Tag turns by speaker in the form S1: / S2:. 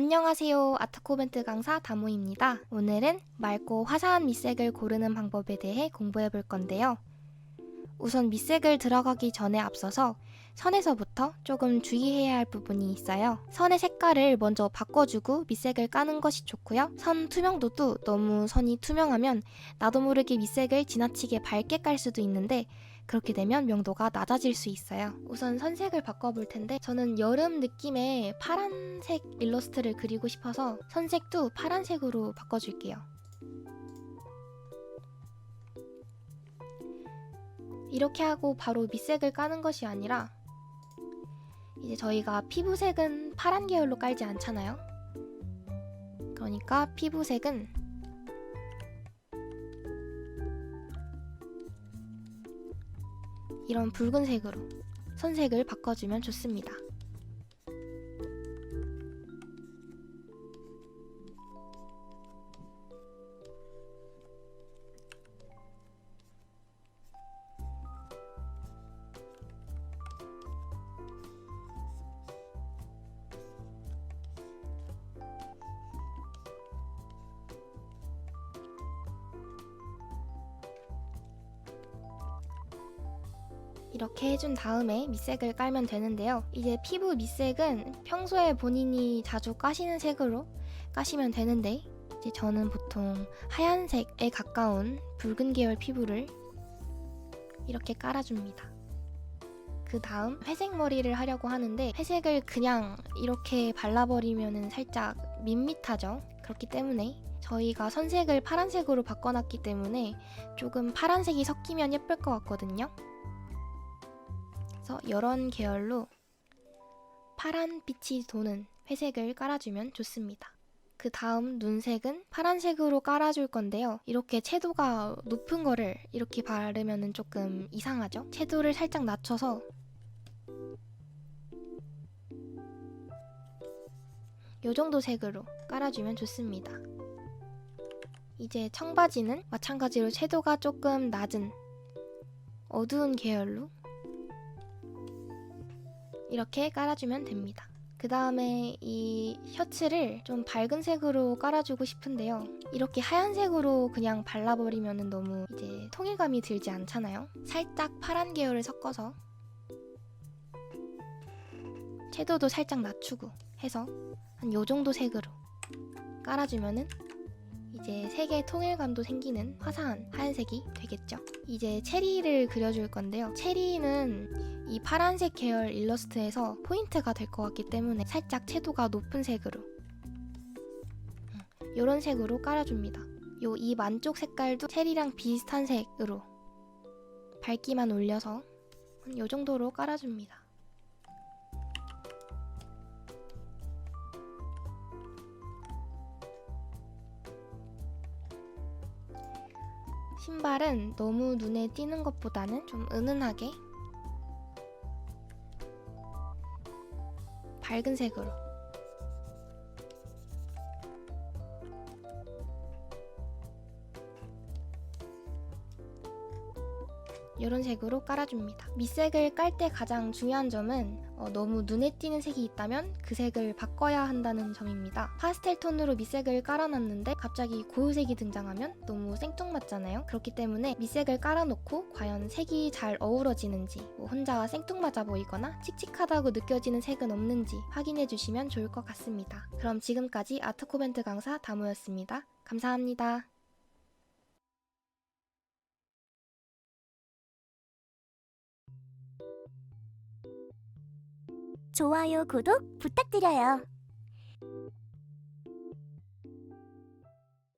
S1: 안녕하세요. 아트코멘트 강사 다모입니다. 오늘은 맑고 화사한 밑색을 고르는 방법에 대해 공부해 볼 건데요. 우선 밑색을 들어가기 전에 앞서서 선에서부터 조금 주의해야 할 부분이 있어요. 선의 색깔을 먼저 바꿔주고 밑색을 까는 것이 좋고요. 선 투명도도 너무 선이 투명하면 나도 모르게 밑색을 지나치게 밝게 깔 수도 있는데 그렇게 되면 명도가 낮아질 수 있어요. 우선 선색을 바꿔볼 텐데 저는 여름 느낌의 파란색 일러스트를 그리고 싶어서 선색도 파란색으로 바꿔줄게요. 이렇게 하고 바로 밑색을 까는 것이 아니라 이제 저희가 피부색은 파란 계열로 깔지 않잖아요. 그러니까 피부색은 이런 붉은색으로 선색을 바꿔주면 좋습니다. 이렇게 해준 다음에 밑색을 깔면 되는데요. 이제 피부 밑색은 평소에 본인이 자주 까시는 색으로 까시면 되는데 이제 저는 보통 하얀색에 가까운 붉은 계열 피부를 이렇게 깔아줍니다. 그 다음 회색 머리를 하려고 하는데 회색을 그냥 이렇게 발라버리면 살짝 밋밋하죠. 그렇기 때문에 저희가 선색을 파란색으로 바꿔놨기 때문에 조금 파란색이 섞이면 예쁠 것 같거든요. 그래서 이런 계열로 파란 빛이 도는 회색을 깔아주면 좋습니다. 그 다음 눈색은 파란색으로 깔아줄 건데요. 이렇게 채도가 높은 거를 이렇게 바르면 조금 이상하죠? 채도를 살짝 낮춰서 이 정도 색으로 깔아주면 좋습니다. 이제 청바지는 마찬가지로 채도가 조금 낮은 어두운 계열로 이렇게 깔아주면 됩니다. 그 다음에 이 셔츠를 좀 밝은 색으로 깔아주고 싶은데요. 이렇게 하얀색으로 그냥 발라버리면 너무 이제 통일감이 들지 않잖아요. 살짝 파란 계열을 섞어서 채도도 살짝 낮추고 해서 한 요 정도 색으로 깔아주면은 이제 색의 통일감도 생기는 화사한 하얀색이 되겠죠. 이제 체리를 그려줄 건데요. 체리는 이 파란색 계열 일러스트에서 포인트가 될 것 같기 때문에 살짝 채도가 높은 색으로 이런 색으로 깔아줍니다. 요 입 안쪽 색깔도 체리랑 비슷한 색으로 밝기만 올려서 요 정도로 깔아줍니다. 신발은 너무 눈에 띄는 것보다는 좀 은은하게 밝은 색으로 이런 색으로 깔아줍니다. 밑색을 깔 때 가장 중요한 점은 어, 너무 눈에 띄는 색이 있다면 그 색을 바꿔야 한다는 점입니다. 파스텔 톤으로 밑색을 깔아놨는데 갑자기 고요색이 등장하면 너무 생뚱맞잖아요. 그렇기 때문에 밑색을 깔아놓고 과연 색이 잘 어우러지는지 뭐 혼자 생뚱맞아 보이거나 칙칙하다고 느껴지는 색은 없는지 확인해 주시면 좋을 것 같습니다. 그럼 지금까지 아트코멘트 강사 다모였습니다. 감사합니다.
S2: 좋아요, 구독 부탁드려요.